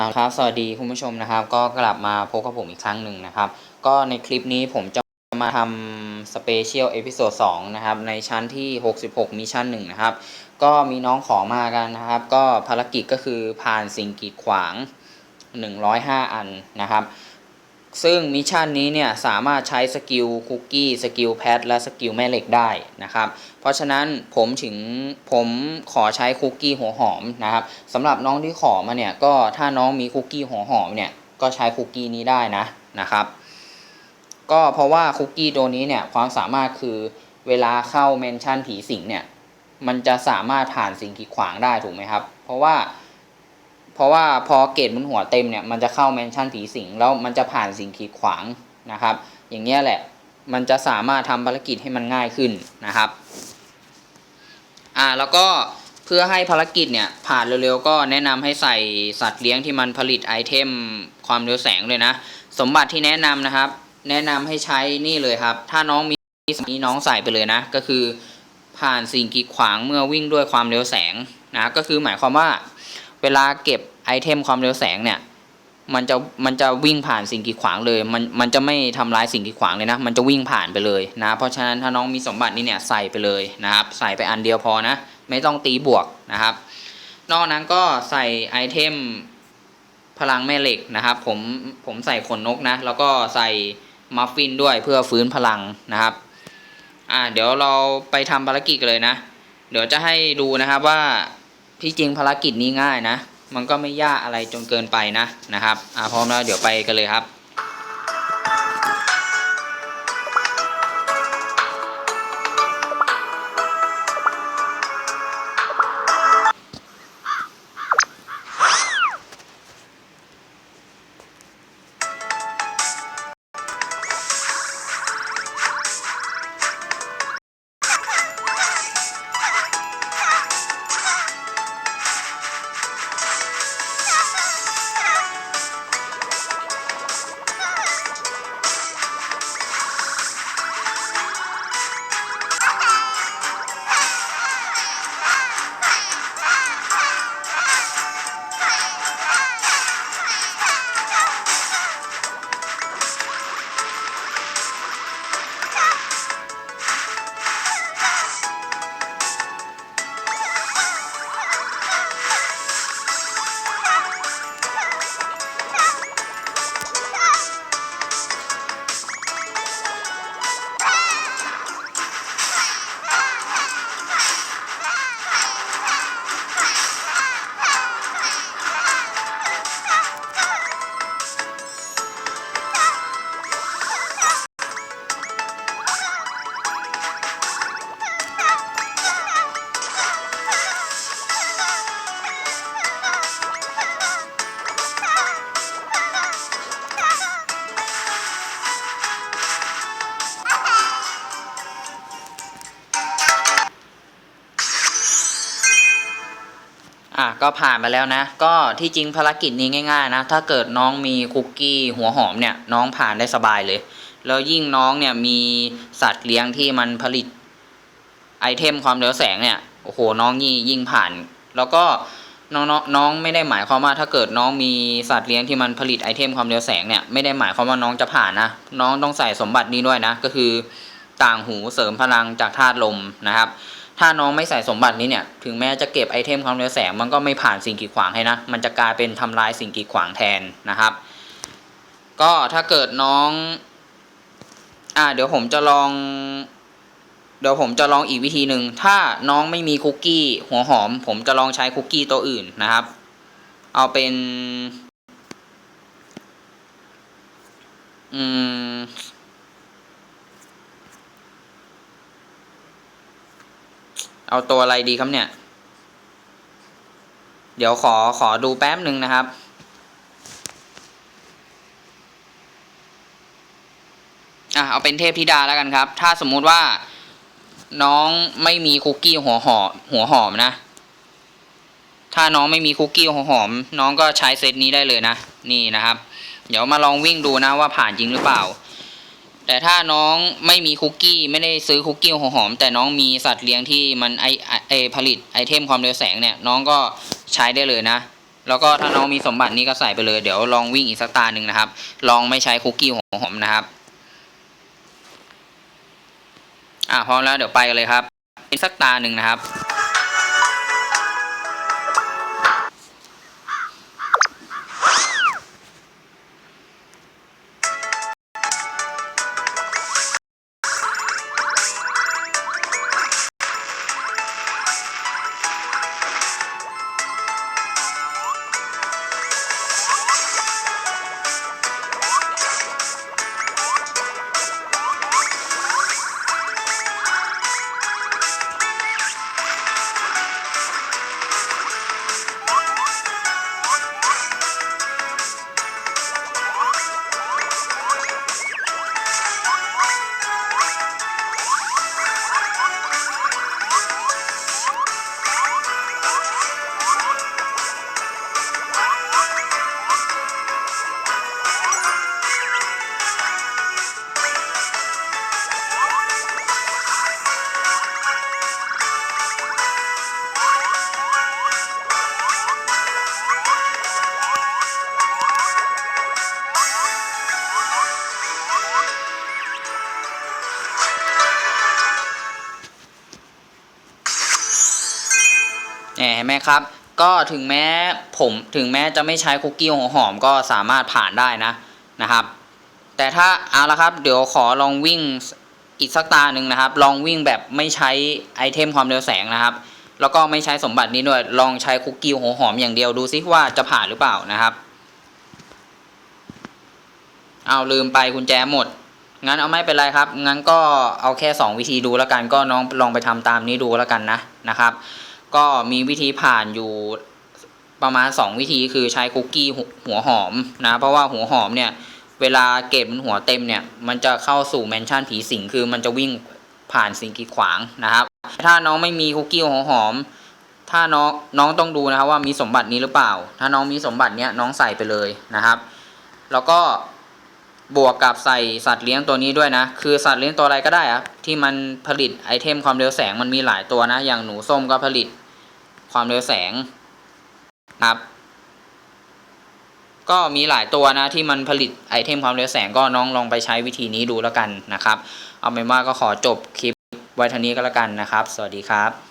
ครับ สวัสดีคุณผู้ชมนะครับ ก็กลับมาพบกับผมอีกครั้งหนึ่งนะครับ ก็ในคลิปนี้ผมจะมาทำสเปเชียลเอพิโซด2นะครับ ในชั้นที่ 66 มิชชั่น1นะครับ ก็มีน้องขอมากันนะครับ ก็ภารกิจก็คือผ่านสิ่งกีดขวาง 105 อันนะครับ ซึ่งมิชชั่นนี้เนี่ยสามารถใช้สกิลคุกกี้สกิลแพดและสกิลแม่เหล็กได้นะครับ เพราะฉะนั้นผมถึงผมขอใช้คุกกี้หัวหอมนะครับสำหรับน้องที่ขอมาเนี่ยก็ถ้าน้องมีคุกกี้หัวหอมเนี่ยก็ใช้คุกกี้นี้ได้นะนะครับ ก็เพราะว่าคุกกี้ตัวนี้เนี่ยความสามารถคือเวลาเข้าเมนชั่นผีสิงเนี่ยมันจะสามารถผ่านสิ่งกีดขวางได้ถูกไหมครับ เพราะว่า ราะว่าพอเกรดบนหัวเต็มเนี่ยมันจะเข้าเมนชั่นผีสิงแล้วมันจะผ่านสิ่งกีดขวางนะครับ อย่างเงี้ยแหละมันจะสามารถทำภารกิจให้มันง่ายขึ้นนะครับอ่าแล้วก็เพื่อให้ภารกิจเนี่ยผ่านเร็วๆก็แนะนำให้ใส่สัตว์เลี้ยงที่มันผลิตไอเทมความเร็วแสงเลยนะ สมบัติที่แนะนำนะครับ แนะนำให้ใช้นี่เลยครับ ถ้าน้องมีมีน้องใส่ไปเลยนะ ก็คือผ่านสิ่งกีดขวางเมื่อวิ่งด้วยความเร็วแสงนะก็คือหมายความว่า เวลาเก็บไอเทมความเร็วแสงเนี่ย มันจะมันจะวิ่งผ่านสิ่งกีดขวางเลย มันมันจะไม่ทำร้ายสิ่งกีดขวางเลยนะ มันจะวิ่งผ่านไปเลยนะ เพราะฉะนั้นถ้าน้องมีสมบัตินี้เนี่ยใส่ไปเลยนะครับ ใส่ไปอันเดียวพอนะ ไม่ต้องตีบวกนะครับ นอกนั้นก็ใส่ไอเทมพลังแม่เหล็กนะครับ ผมผมใส่ขนนกนะ แล้วก็ใส่มัฟฟินด้วยเพื่อฟื้นพลังนะครับ อ่าเดี๋ยวเราไปทำภารกิจกันเลยนะ เดี๋ยวจะให้ดูนะครับว่า ที่จริงภารกิจนี้ง่ายนะ มันก็ไม่ยากอะไรจนเกินไปนะนะครับอ่าพร้อมแล้วเดี๋ยวไปกันเลยครับ อะก็ผ่านไปแล้วนะ ก็ที่จริงภารกิจนี้ง่าย ๆ นะ ถ้าเกิดน้องมีคุกกี้หัวหอมเนี่ยน้องผ่านได้สบายเลย แล้วยิ่งน้องเนี่ยมีสัตว์เลี้ยงที่มันผลิตไอเทมความเร็วแสงเนี่ยโอ้โหน้องยิ่ยิ่งผ่าน แล้วก็น้องน้องน้องไม่ได้หมายความว่าถ้าเกิดน้องมีสัตว์เลี้ยงที่มันผลิตไอเทมความเร็วแสงเนี่ยไม่ได้หมายความว่าน้องจะผ่านนะน้องต้องใส่สมบัตินี้ด้วยนะ ก็คือต่างหูเสริมพลังจากธาตุลมนะครับ ถ้าน้องไม่ใส่สมบัตินี้เนี่ย ถึงแม้จะเก็บไอเทมความเร็วแสง มันก็ไม่ผ่านสิ่งกีดขวางให้นะ มันจะกลายเป็นทำลายสิ่งกีดขวางแทนนะครับ ก็ถ้าเกิดน้อง อ่า เดี๋ยวผมจะลอง เดี๋ยวผมจะลองอีกวิธีหนึ่ง ถ้าน้องไม่มีคุกกี้หัวหอม ผมจะลองใช้คุกกี้ตัวอื่นนะครับ เอาเป็น อืม เอาตัวอะไรดีครับเนี่ย เดี๋ยวขอขอดูแป๊บหนึ่งนะครับ อะเอาเป็นเทพธิดาแล้วกันครับ ถ้าสมมุติว่าน้องไม่มีคุกกี้หัวหอมหัวหอมนะ ถ้าน้องไม่มีคุกกี้หัวหอม น้องก็ใช้เซตนี้ได้เลยนะ นี่นะครับ เดี๋ยวมาลองวิ่งดูนะว่าผ่านจริงหรือเปล่า แต่ถ้าน้องไม่มีคุกกี้ไม่ได้ซื้อคุกกี้หัวหอม แต่น้องมีสัตว์เลี้ยงที่มันไอไอผลิตไอเทมความเร็วแสงเนี่ยน้องก็ใช้ได้เลยนะ แล้วก็ถ้าน้องมีสมบัตินี้ก็ใส่ไปเลยเดี๋ยวลองวิ่งอีกสักตาหนึ่งนะครับ ลองไม่ใช้คุกกี้หัวหอมนะครับอะพร้อมแล้วเดี๋ยวไปกันเลยครับอีกสักตาหนึ่งนะครับ เห็นไหมครับ ก็ถึงแม้ผมถึงแม้จะไม่ใช้คุกกี้หัวหอมก็สามารถผ่านได้นะนะครับ แต่ถ้าเอาละครับ เดี๋ยวขอลองวิ่งอีกสักตาหนึ่งนะครับ ลองวิ่งแบบไม่ใช้ไอเทมความเร็วแสงนะครับ แล้วก็ไม่ใช้สมบัตินี้ด้วยลองใช้คุกกี้หัวหอมอย่างเดียวดูซิว่าจะผ่านหรือเปล่านะครับ เอาลืมไปกุญแจหมดงั้นเอาไม่เป็นไรครับ งั้นก็เอาแค่ 2 วิธีดูแล้วกัน ก็น้องลองไปทำตามนี้ดูแล้วกันนะนะครับ ก็มีวิธีผ่านอยู่ประมาณ 2 วิธีคือใช้คุกกี้หัวหอมนะเพราะว่าหัวหอมเนี่ย เวลาเกรดมันหัวเต็มเนี่ย มันจะเข้าสู่แมนชั่นผีสิงคือมันจะวิ่งผ่านสิ่งกีดขวางนะครับ ถ้าน้องไม่มีคุกกี้หัวหอม ถ้าน้องน้องต้องดูนะครับว่ามีสมบัตินี้หรือเปล่า ถ้าน้องมีสมบัติเนี้ยน้องใส่ไปเลยนะครับ แล้วก็บวกกับใส่สัตว์เลี้ยงตัวนี้ด้วยนะ คือสัตว์เลี้ยงตัวอะไรก็ได้อะที่มันผลิตไอเทมความเร็วแสงมันมีหลายตัวนะ อย่างหนูส้มก็ผลิต ความเร็วแสงนะครับ ก็มีหลายตัวนะที่มันผลิตไอเทมความเร็วแสงก็น้องลองไปใช้วิธีนี้ดูแล้วกันนะครับ เอาเป็นว่าก็ขอจบคลิปไว้เท่านี้ก็แล้วกันนะครับ สวัสดีครับ